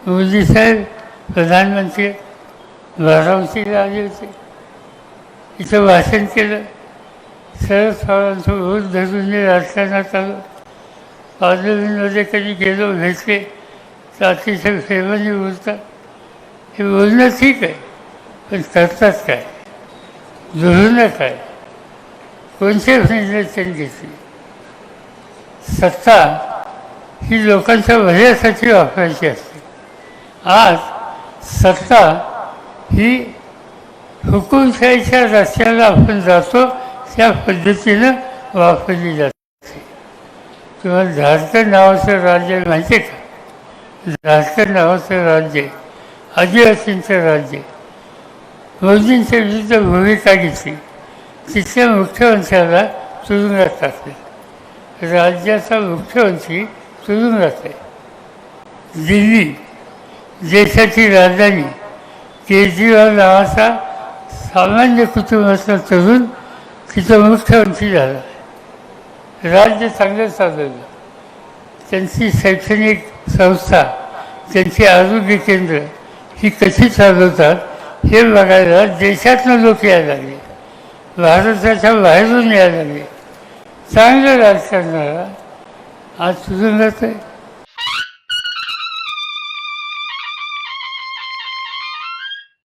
मोदी साहेब प्रधानमंत्री बारामतीला आले होते इथं भाषण केलं. शरद पवारांचं रोज धरून मी राजकारणात आलो. पार्लमेंटमध्ये कधी गेलो भेटले तर अतिशय प्रेमाने बोलतात. हे बोलणं ठीक आहे पण करतात काय? धोरणं काय कोणते निर्णय त्यांनी घेतले? सत्ता ही लोकांच्या भल्यासाठी वापरायची असते. आज सत्ता ही हुकुमशाहीच्या रस्त्याला आपण जातो त्या पद्धतीनं वापरली जाते. किंवा झारखंड नावाचं राज्य माहिती आहे का? झारखंड नावाचं राज्य आदिवासींचं राज्य. आहे. मोदींच्या विरुद्ध भूमिका घेतली. तिथल्या मुख्यमंत्र्याला तुरुंगात टाकले राज्याचा मुख्यमंत्री तुरुंगात आहे दिल्ली देशाची राजधानी केजरीवाल नावाचा सामान्य कुटुंबाचा तरुण तिथं मुख्यमंत्री झाला. राज्य चांगलं चालवलं. त्यांची शैक्षणिक संस्था त्यांची आरोग्य केंद्र ही कशी चालवतात हे बघायला देशातनं लोक यायला लागले. भारताच्या बाहेरून यायला लागले. चांगलं राजकारणाला आज तुरुंगात आहे.